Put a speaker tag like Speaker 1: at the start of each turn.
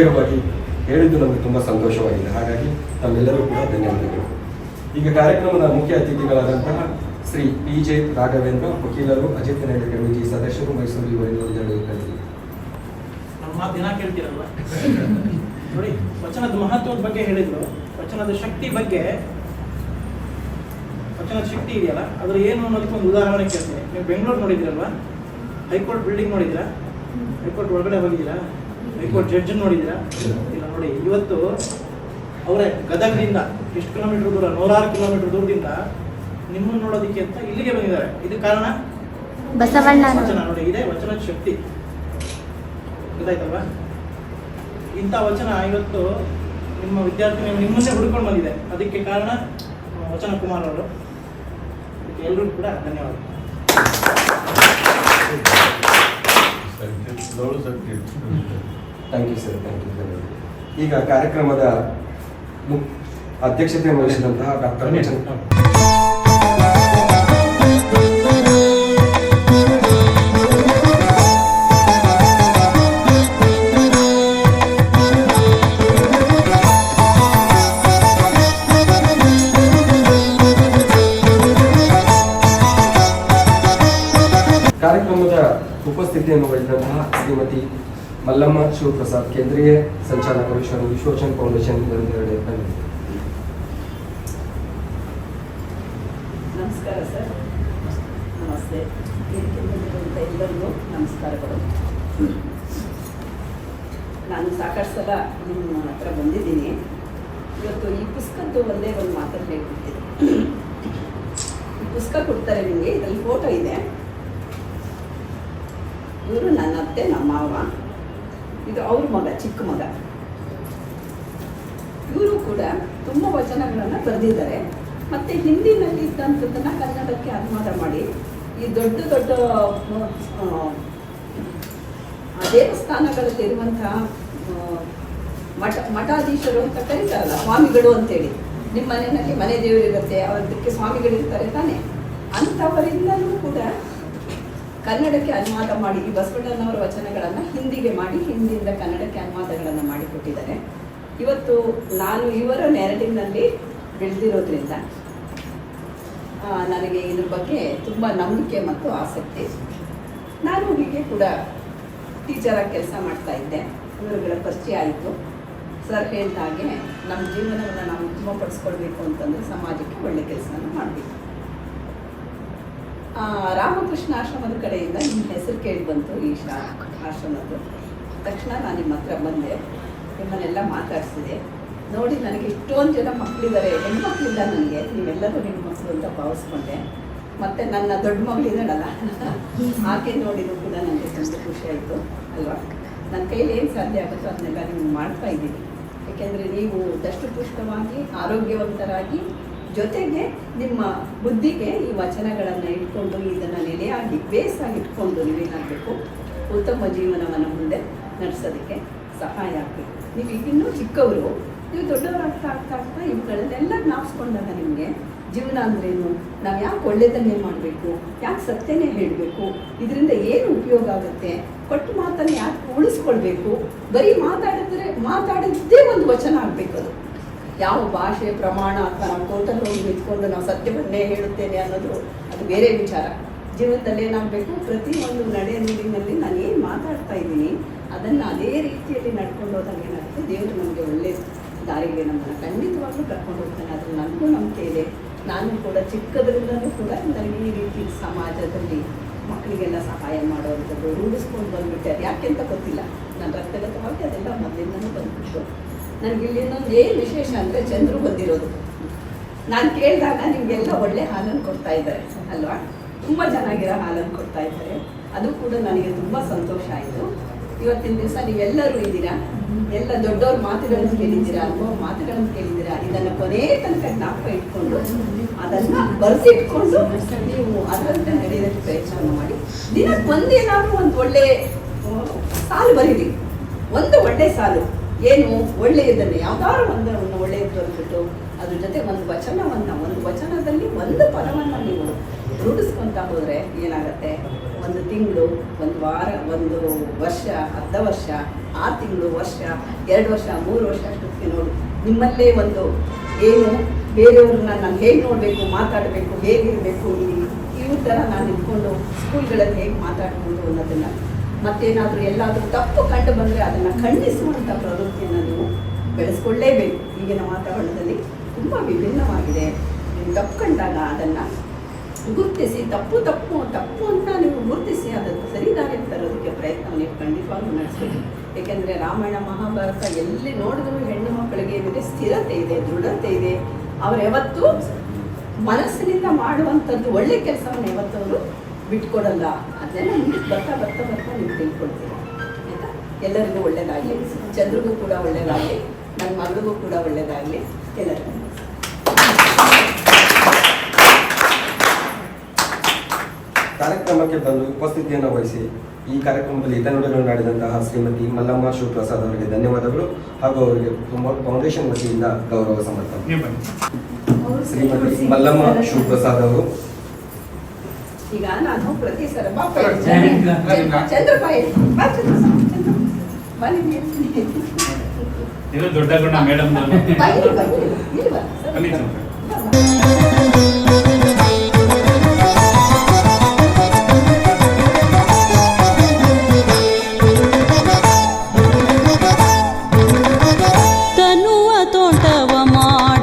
Speaker 1: ನೇರವಾಗಿ ಹೇಳಿದ್ದು ನಮಗೆ ತುಂಬ ಸಂತೋಷವಾಗಿದೆ. ಹಾಗಾಗಿ ನಮ್ಮೆಲ್ಲರೂ ಕೂಡ ಧನ್ಯವಾದಗಳು. ಈಗ ಕಾರ್ಯಕ್ರಮದ ಮುಖ್ಯ ಅತಿಥಿಗಳಾದಂತಹ ಶ್ರೀ ಪಿ ಜೆ ರಾಘವೇಂದ್ರ, ವಕೀಲರು, ಅಜಿತ್ ನಾಯ್ಡು ಕಮಿಟಿ ಸದಸ್ಯರು ಮೈಸೂರು ಯುವ
Speaker 2: ನಮ್ಮ ದಿನ ಕೇಳ್ತೀರಲ್ವ? ನೋಡಿ, ವಚನದ ಮಹತ್ವದ ಬಗ್ಗೆ ಹೇಳಿದ್ರು. ವಚನದ ಶಕ್ತಿ ಬಗ್ಗೆ, ವಚನದ ಶಕ್ತಿ ಇದೆಯಲ್ಲ ಅದ್ರ ಏನು ಅನ್ನೋದಕ್ಕೆ ಒಂದು ಉದಾಹರಣೆ ಕೇಳ್ತೀನಿ. ನೀವು ಬೆಂಗಳೂರು ನೋಡಿದಿರಲ್ವಾ ಹೈಕೋರ್ಟ್ ಬಿಲ್ಡಿಂಗ್ ನೋಡಿದ್ರಾ ಹೈಕೋರ್ಟ್ ಒಳಗಡೆ ಹೋಗಿದ್ದೀರಾ? ಹೈಕೋರ್ಟ್ ಜಡ್ಜ್ ನೋಡಿದ್ದೀರಾ? ಇಲ್ಲ ನೋಡಿ ಇವತ್ತು ಅವರೇ ಗದಗದಿಂದ ಎಷ್ಟು ಕಿಲೋಮೀಟರ್ ದೂರ? ನೂರಾರು ಕಿಲೋಮೀಟರ್ ದೂರದಿಂದ ನಿಮ್ಮನ್ನು ನೋಡೋದಕ್ಕೆ ಅಂತ ಇಲ್ಲಿಗೆ ಬಂದಿದ್ದಾರೆ. ಇದು ಕಾರಣ?
Speaker 3: ಬಸವಣ್ಣ
Speaker 2: ವಚನ ನೋಡಿ ಇದೇ ವಚನ ಶಕ್ತಿ. ಗೊತ್ತಾಯ್ತಲ್ವಾ? ಇಂಥ ವಚನ ಇವತ್ತು ನಿಮ್ಮ ವಿದ್ಯಾರ್ಥಿ ನಿಮ್ಮನ್ನೇ ಹುಡ್ಕೊಂಡು ಬಂದಿದೆ. ಅದಕ್ಕೆ ಕಾರಣ ವಚನ ಕುಮಾರ್ ಅವರು. ಎಲ್ಲರೂ ಎಲ್ರಿಗೂ ಕೂಡ ಧನ್ಯವಾದ
Speaker 1: thank you sir thank you ಈಗ ಕಾರ್ಯಕ್ರಮದ ಅಧ್ಯಕ್ಷತೆ ವಹಿಸಿದಂತಹ ಡಾಕ್ಟರ್ ಮಲ್ಲಮ್ಮ, ಶಿವಪ್ರಸಾದ್, ಕೇಂದ್ರೀಯ ಸಂಚಾಲಕ ವಿಶ್ವ ವಿಶ್ವೋಚನ್ ಫೌಂಡೇಶನ್ ಬಂದಿದೆ
Speaker 4: ನಮಸ್ಕಾರ ಸರ್. ನಮಸ್ತೆ. ಎಲ್ಲರಿಗೂ ನಮಸ್ಕಾರಗಳು. ನಾನು ಸಾಕಷ್ಟು ಸಲ ನಿಮ್ಮ ಹತ್ರ ಬಂದಿದ್ದೀನಿ. ಇವತ್ತು ಈ ಪುಸ್ತಕದ್ದು ಒಂದೇ ಒಂದು ಮಾತನ್ನು ಹೇಳ್ಬಿಟ್ಟಿದೆ ಈ ಪುಸ್ತಕ ಕೊಡ್ತಾರೆ ನಿಮಗೆ, ಇದರಲ್ಲಿ ಫೋಟೋ ಇದೆ. ಇವರು ನನ್ನ ಅತ್ತೆ, ನಮ್ಮ ಮಾವ. ಇದು ಅವ್ರ ಮಗ, ಚಿಕ್ಕ ಮಗ. ಇವರು ಕೂಡ ತುಂಬ ವಚನಗಳನ್ನು ಬರೆದಿದ್ದಾರೆ. ಮತ್ತೆ ಹಿಂದಿನಲ್ಲಿ ಇದ್ದಂಥದ್ದನ್ನು ಕನ್ನಡಕ್ಕೆ ಅನುವಾದ ಮಾಡಿ, ಈ ದೊಡ್ಡ ದೊಡ್ಡ ದೇವಸ್ಥಾನಗಳಲ್ಲಿ ಇರುವಂತಹ ಮಠ, ಮಠಾಧೀಶರು ಅಂತ ಕರೀತಾರಲ್ಲ, ಸ್ವಾಮಿಗಳು ಅಂತೇಳಿ. ನಿಮ್ಮ ಮನೆಯಲ್ಲಿ ಮನೆ ದೇವರಿರುತ್ತೆ ಅದಕ್ಕೆ ಸ್ವಾಮಿಗಳಿರ್ತಾರೆ ತಾನೆ. ಅಂಥವರಿಂದಲೂ ಕೂಡ ಕನ್ನಡಕ್ಕೆ ಅನುವಾದ ಮಾಡಿ, ಈ ಬಸವಣ್ಣನವರ ವಚನಗಳನ್ನು ಹಿಂದಿಗೆ ಮಾಡಿ, ಹಿಂದಿಯಿಂದ ಕನ್ನಡಕ್ಕೆ ಅನುವಾದಗಳನ್ನು ಮಾಡಿಕೊಟ್ಟಿದ್ದಾರೆ. ಇವತ್ತು ನಾನು ಇವರ ನೆರಳಿನಲ್ಲಿ ಬೆಳೆದಿರೋದ್ರಿಂದ ನನಗೆ ಇದ್ರ ಬಗ್ಗೆ ತುಂಬ ನಂಬಿಕೆ ಮತ್ತು ಆಸಕ್ತಿ. ನಾನು ಹೀಗೆ ಕೂಡ ಟೀಚರಾಗಿ ಕೆಲಸ ಮಾಡ್ತಾ ಇದ್ದೆ. ಇವರುಗಳ ಪರಿಚಯ ಆಯಿತು. ಸರ್ ಹೇಳಿದ ಹಾಗೆ, ನಮ್ಮ ಜೀವನವನ್ನು ನಾವು ಉತ್ತಮಪಡಿಸ್ಕೊಳ್ಬೇಕು ಅಂತಂದರೆ ಸಮಾಜಕ್ಕೆ ಒಳ್ಳೆ ಕೆಲಸನ ಮಾಡಬೇಕು. ರಾಮಕೃಷ್ಣ ಆಶ್ರಮದ ಕಡೆಯಿಂದ ನಿಮ್ಮ ಹೆಸರು ಕೇಳಿ ಬಂತು ಈ ಶಾ, ಆಶ್ರಮದ್ದು. ತಕ್ಷಣ ನಾನು ನಿಮ್ಮ ಹತ್ರ ಬಂದೆ. ನಿಮ್ಮನ್ನೆಲ್ಲ ಮಾತಾಡಿಸಿದೆ. ನೋಡಿ ನನಗೆ ಇಷ್ಟೊಂದು ಜನ ಮಕ್ಕಳಿದ್ದಾರೆ ಹೆಣ್ಮಕ್ಳಿಲ್ಲ ನನಗೆ ನೀವೆಲ್ಲರೂ ಮಕ್ಕಳು ಅಂತ ಭಾವಿಸ್ಕೊಂಡೆ. ಮತ್ತು ನನ್ನ ದೊಡ್ಡ ಮಗಳಿದ್ದಾಳಲ್ಲ ಆಕೆ ನೋಡಿದ್ರು ಕೂಡ ನನಗೆ ತುಂಬ ಖುಷಿ ಆಯಿತು, ಅಲ್ವಾ? ನನ್ನ ಕೈಯಲ್ಲಿ ಏನು ಸಾಧ್ಯ ಆಗುತ್ತೋ ಅದನ್ನೆಲ್ಲ ನೀವು ಮಾಡ್ತಾ ಇದ್ದೀನಿ ಯಾಕೆಂದರೆ ನೀವು ದಷ್ಟಪುಷ್ಟವಾಗಿ, ಆರೋಗ್ಯವಂತರಾಗಿ ಜೊತೆಗೆ ನಿಮ್ಮ ಬುದ್ಧಿಗೆ ಈ ವಚನಗಳನ್ನು ಇಟ್ಕೊಂಡು ಇದನ್ನು ನೆಲೆಯಾಗಿ ಬೇಸಾಗಿ ಇಟ್ಕೊಂಡು ನೀವೇನಾಗಬೇಕು ಉತ್ತಮ ಜೀವನವನ್ನು ಮುಂದೆ ನಡೆಸೋದಕ್ಕೆ ಸಹಾಯ ಆಗಬೇಕು. ನೀವು ಇನ್ನೂ ಚಿಕ್ಕವರು, ನೀವು ದೊಡ್ಡವರಾಗ್ತಾ ಆಗ್ತಾ ಆಗ್ತಾ ಇವುಗಳನ್ನೆಲ್ಲ ಜ್ಞಾಪಿಸ್ಕೊಂಡಾಗ ನಿಮಗೆ ಜೀವನ ಅಂದ್ರೇನು? ನಾವು ಯಾಕೆ ಒಳ್ಳೆಯದನ್ನೇ ಮಾಡಬೇಕು? ಯಾಕೆ ಸತ್ಯನೇ ಹೇಳಬೇಕು? ಇದರಿಂದ ಏನು ಉಪಯೋಗ ಆಗುತ್ತೆ? ಕೊಟ್ಟು ಮಾತನ್ನು ಯಾಕೆ ಉಳಿಸ್ಕೊಳ್ಬೇಕು? ಬರೀ ಮಾತಾಡಿದ್ರೆ ಮಾತಾಡಿದ್ದೇ ಒಂದು ವಚನ ಆಗಬೇಕು ಅದು. ಯಾವ ಭಾಷೆ ಪ್ರಮಾಣ ಅಥವಾ ನಾವು ಕೋರ್ಟಲ್ಲಿ ಹೋಗಿ ನಿಂತ್ಕೊಂಡು ನಾವು ಸತ್ಯವನ್ನೇ ಹೇಳುತ್ತೇನೆ ಅನ್ನೋದು ಅದು ಬೇರೆ ವಿಚಾರ. ಜೀವನದಲ್ಲಿ ಏನಾಗಬೇಕು? ಪ್ರತಿಯೊಂದು ನಡೆ ನೀರಿನಲ್ಲಿ ನಾನು ಏನು ಮಾತಾಡ್ತಾ ಇದ್ದೀನಿ, ಅದನ್ನು ಅದೇ ರೀತಿಯಲ್ಲಿ ನಡ್ಕೊಂಡು ಹೋದಾಗ ಏನಾಗುತ್ತೆ? ದೇವರು ನಮಗೆ ಒಳ್ಳೆ ದಾರಿಗೆ ನಮ್ಮನ್ನು ಖಂಡಿತವಾಗ್ಲೂ ಕರ್ಕೊಂಡು ಹೋಗ್ತಾನೆ. ಅದ್ರ ನನಗೂ ನಂಬಿಕೆ ಇದೆ. ನಾನು ಕೂಡ ಚಿಕ್ಕದ್ರಿಂದಲೂ ಕೂಡ ನನಗೆ ಈ ರೀತಿ ಸಮಾಜದಲ್ಲಿ ಮಕ್ಕಳಿಗೆಲ್ಲ ಸಹಾಯ ಮಾಡೋವಂಥದ್ದು ರೂಢಿಸ್ಕೊಂಡು ಬಂದ್ಬಿಟ್ಟೆ. ಅದು ಯಾಕೆ ಅಂತ ಗೊತ್ತಿಲ್ಲ. ನಾನು ರಕ್ತಗತವಾಗಿ ಅದೆಲ್ಲ ಮೊದಲಿಂದನೂ ಬಂದ್ಬಿಟ್ಟು ನನಗೆ ಇಲ್ಲಿ ಇನ್ನೊಂದು ಏನು ವಿಶೇಷ ಅಂದರೆ ಚಂದ್ರು ಬಂದಿರೋದು. ನಾನು ಕೇಳಿದಾಗ ನಿಮಗೆಲ್ಲ ಒಳ್ಳೆ ಹಾಲನ್ನು ಕೊಡ್ತಾ ಇದ್ದಾರೆ, ಅಲ್ವಾ? ತುಂಬ ಚೆನ್ನಾಗಿರೋ ಹಾಲನ್ನು ಕೊಡ್ತಾ ಇದ್ದಾರೆ. ಅದು ಕೂಡ ನನಗೆ ತುಂಬ ಸಂತೋಷ ಆಯಿತು. ಇವತ್ತಿನ ದಿವಸ ನೀವೆಲ್ಲರೂ ಇದ್ದೀರಾ? ಎಲ್ಲ ದೊಡ್ಡವ್ರ ಮಾತುಗಳನ್ನು ಕೇಳಿದ್ದೀರಾ ಅನುಭವ ಮಾತುಗಳನ್ನು ಕೇಳಿದ್ದೀರಾ? ಇದನ್ನು ಕೊನೆ ತನಕ ಜ್ಞಾಪಕ ಇಟ್ಕೊಂಡು ಅದನ್ನು ಬರೆಸಿಟ್ಕೊಂಡು ನೀವು ಅದರಂತೆ ನಡೆಯೋದಕ್ಕೆ ಪ್ರಯತ್ನ ಮಾಡಿ. ದಿನಕ್ಕೆ ಒಂದೇನಾದ್ರೂ ಒಂದು ಒಳ್ಳೆ ಸಾಲು ಬರೀರಿ. ಒಂದು ಒಳ್ಳೆ ಸಾಲು. ಏನು ಒಳ್ಳೆಯದನ್ನು ಯಾವ್ದಾದ್ರು ಒಂದು ಒಳ್ಳೆಯದು ಅಂದ್ಬಿಟ್ಟು ಅದ್ರ ಜೊತೆ ಒಂದು ವಚನವನ್ನು, ಒಂದು ವಚನದಲ್ಲಿ ಒಂದು ಪದವನ್ನು ನೀವು ರೂಢಿಸ್ಕೊಂತ ಹೋದರೆ ಏನಾಗುತ್ತೆ? ಒಂದು ತಿಂಗಳು, ಒಂದು ವಾರ, ಒಂದು ವರ್ಷ, ಅರ್ಧ ವರ್ಷ, ಆ ತಿಂಗಳು, ವರ್ಷ, ಎರಡು ವರ್ಷ, ಮೂರು ವರ್ಷ ಅಷ್ಟೊತ್ತಿಗೆ ನೋಡು. ನಿಮ್ಮಲ್ಲೇ ಒಂದು ಏನು? ಬೇರೆಯವ್ರನ್ನ ನಾನು ಹೇಗೆ ನೋಡಬೇಕು, ಮಾತಾಡಬೇಕು, ಹೇಗಿರಬೇಕು ಇವ್ರ ಥರ ನಾನು ಇಟ್ಕೊಂಡು ಸ್ಕೂಲ್ಗಳಲ್ಲಿ ಹೇಗೆ ಮಾತಾಡ್ಬೋದು ಅನ್ನೋದನ್ನು ಮತ್ತೇನಾದರೂ ಎಲ್ಲಾದರೂ ತಪ್ಪು ಕಂಡು ಬಂದರೆ ಅದನ್ನು ಖಂಡಿಸುವಂಥ ಪ್ರವೃತ್ತಿಯನ್ನು ನೀವು ಬೆಳೆಸ್ಕೊಳ್ಳೇಬೇಕು. ಈಗಿನ ವಾತಾವರಣದಲ್ಲಿ ತುಂಬ ವಿಭಿನ್ನವಾಗಿದೆ. ನೀವು ತಪ್ಪು ಕಂಡಾಗ ಅದನ್ನು ಗುರುತಿಸಿ, ತಪ್ಪು ತಪ್ಪು ತಪ್ಪು ಅಂತ ನೀವು ಗುರುತಿಸಿ ಅದನ್ನು ಸರಿದಾರಿಗೆ ತರೋದಕ್ಕೆ ಪ್ರಯತ್ನ ನೀವು ಖಂಡಿತವಾಗ್ಲೂ ನಡೆಸಬೇಕು. ಏಕೆಂದರೆ ರಾಮಾಯಣ, ಮಹಾಭಾರತ ಎಲ್ಲಿ ನೋಡಿದ್ರು ಹೆಣ್ಣು ಮಕ್ಕಳಿಗೆ ಏನಿದೆ? ಸ್ಥಿರತೆ ಇದೆ, ದೃಢತೆ ಇದೆ. ಅವರು ಯಾವತ್ತೂ ಮನಸ್ಸಿನಿಂದ ಮಾಡುವಂಥದ್ದು ಒಳ್ಳೆ ಕೆಲಸವನ್ನು ಯಾವತ್ತವರು ಬಿಟ್ಕೊಡಲ್ಲ. ಅದನ್ನೆಲ್ಲ ನೀವು ಬರ್ತಾ ಬರ್ತಾ ಬರ್ತಾ ನೀವು ತಿಳ್ಕೊಳ್ತೀರ ಆಯ್ತಾ? ಎಲ್ಲರಿಗೂ ಒಳ್ಳೇದಾಗಲಿ ಚಂದ್ರಿಗೂ ಕೂಡ ಒಳ್ಳೇದಾಗಲಿ ನನ್ನ ಮಗಳಿಗೂ ಕೂಡ ಒಳ್ಳೇದಾಗಲಿ ಎಲ್ಲರಿಗೂ
Speaker 1: ಕಾರ್ಯಕ್ರಮಕ್ಕೆ ಬಂದು ಉಪಸ್ಥಿತಿಯನ್ನು ವಹಿಸಿ ಈ ಕಾರ್ಯಕ್ರಮದಲ್ಲಿ ಹಿತನುಡಿಗಳನ್ನಾಡಿದಂತಹ ಶ್ರೀಮತಿ ಮಲ್ಲಮ್ಮ ಶಿವಪ್ರಸಾದ್ ಅವರಿಗೆ ಧನ್ಯವಾದಗಳು ಹಾಗೂ ಅವರಿಗೆ ಫೌಂಡೇಶನ್ ವತಿಯಿಂದ ಗೌರವ ಸಮರ್ಪಣೆ. ಶ್ರೀಮತಿ ಮಲ್ಲಮ್ಮ ಶಿವಪ್ರಸಾದ್ ಅವರು.
Speaker 4: ಈಗ ನಾನು ಪ್ರತಿ ಸಲ
Speaker 3: ಬಾಪ ದೊಡ್ಡ ಗುಣ ಮೇಡಮ್ ತನುವ
Speaker 4: ತೋಟವ ಮಾಡ